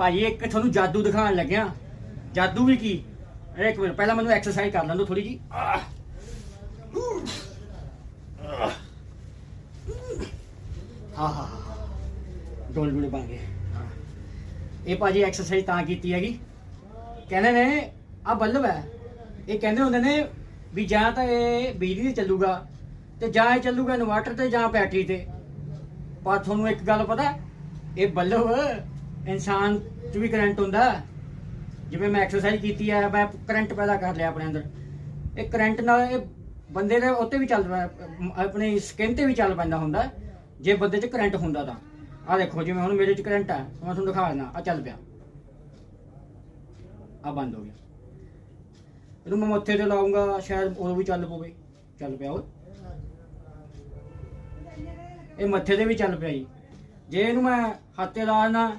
ਭਾਜੀ, ਇੱਕ ਤੁਹਾਨੂੰ ਜਾਦੂ ਦਿਖਾਉਣ ਲੱਗਿਆ। ਜਾਦੂ ਵੀ ਕੀ? ਇੱਕ ਮਿੰਟ, ਪਹਿਲਾਂ ਮੈਨੂੰ ਐਕਸਰਸਾਈਜ਼ ਕਰ ਲੈਣ ਦਿਓ ਥੋੜੀ ਜੀ। ਹਾਂ ਹਾਂ ਡੋਲ ਡੋਲ ਬਣ ਗਏ। ਹਾਂ। ਇਹ ਭਾਜੀ ਐਕਸਰਸਾਈਜ਼ ਤਾਂ ਕੀਤੀ ਹੈਗੀ। ਕਹਿੰਦੇ ਨੇ ਆ ਬੱਲਬ ਹੈ। ਇਹ ਕਹਿੰਦੇ ਹੁੰਦੇ ਨੇ ਵੀ ਜਾਂ ਤਾਂ ਇਹ ਬਿਜਲੀ ਤੇ ਚੱਲੂਗਾ ਤੇ ਜਾਂ ਇਹ ਚੱਲੂਗਾ ਇਨਵਰਟਰ ਤੇ ਜਾਂ ਬੈਟਰੀ ਤੇ। ਪਰ ਤੁਹਾਨੂੰ ਇੱਕ ਗੱਲ ਪਤਾ, ਇਹ ਬੱਲਬ ਇਨਸਾਨ 'ਚ ਵੀ ਕਰੰਟ ਹੁੰਦਾ। ਜਿਵੇਂ ਮੈਂ ਐਕਸਰਸਾਈਜ਼ ਕੀਤੀ ਹੈ ਮੈਂ ਕਰੰਟ ਪੈਦਾ ਕਰ ਲਿਆ ਆਪਣੇ ਅੰਦਰ। ਇਹ ਕਰੰਟ ਨਾਲ ਇਹ ਬੰਦੇ ਦੇ ਉੱਤੇ ਵੀ ਚੱਲ ਪੈ- ਆਪਣੀ ਸਕਿਨ ਤੇ ਵੀ ਚੱਲ ਪੈਂਦਾ ਹੁੰਦਾ। ਜੇ ਬੰਦੇ 'ਚ ਕਰੰਟ ਹੁੰਦਾ ਤਾਂ। ਆ ਦੇਖੋ, ਜਿਵੇਂ ਹੁਣ ਮੇਰੇ 'ਚ ਕਰੰਟ ਹੈ ਮੈਂ ਤੁਹਾਨੂੰ ਦਿਖਾ ਦਿੰਦਾ ਆ ਚੱਲ ਪਿਆ। ਆ ਬੰਦ ਹੋ ਗਿਆ। ਇਹਨੂੰ ਮੈਂ ਮੱਥੇ ਤੇ ਲਾਉਂਗਾ ਸ਼ਾਇਦ ਉਹ ਵੀ ਚੱਲ ਪਵੇ। ਚੱਲ ਪਿਆ ਉਹ। ਇਹ ਮੱਥੇ ਤੇ ਵੀ ਚੱਲ ਪਿਆ ਜੀ। ਜੇ ਇਹਨੂੰ ਮੈਂ ਹੱਥ ਤੇ ਲਾ ਦੇਣਾ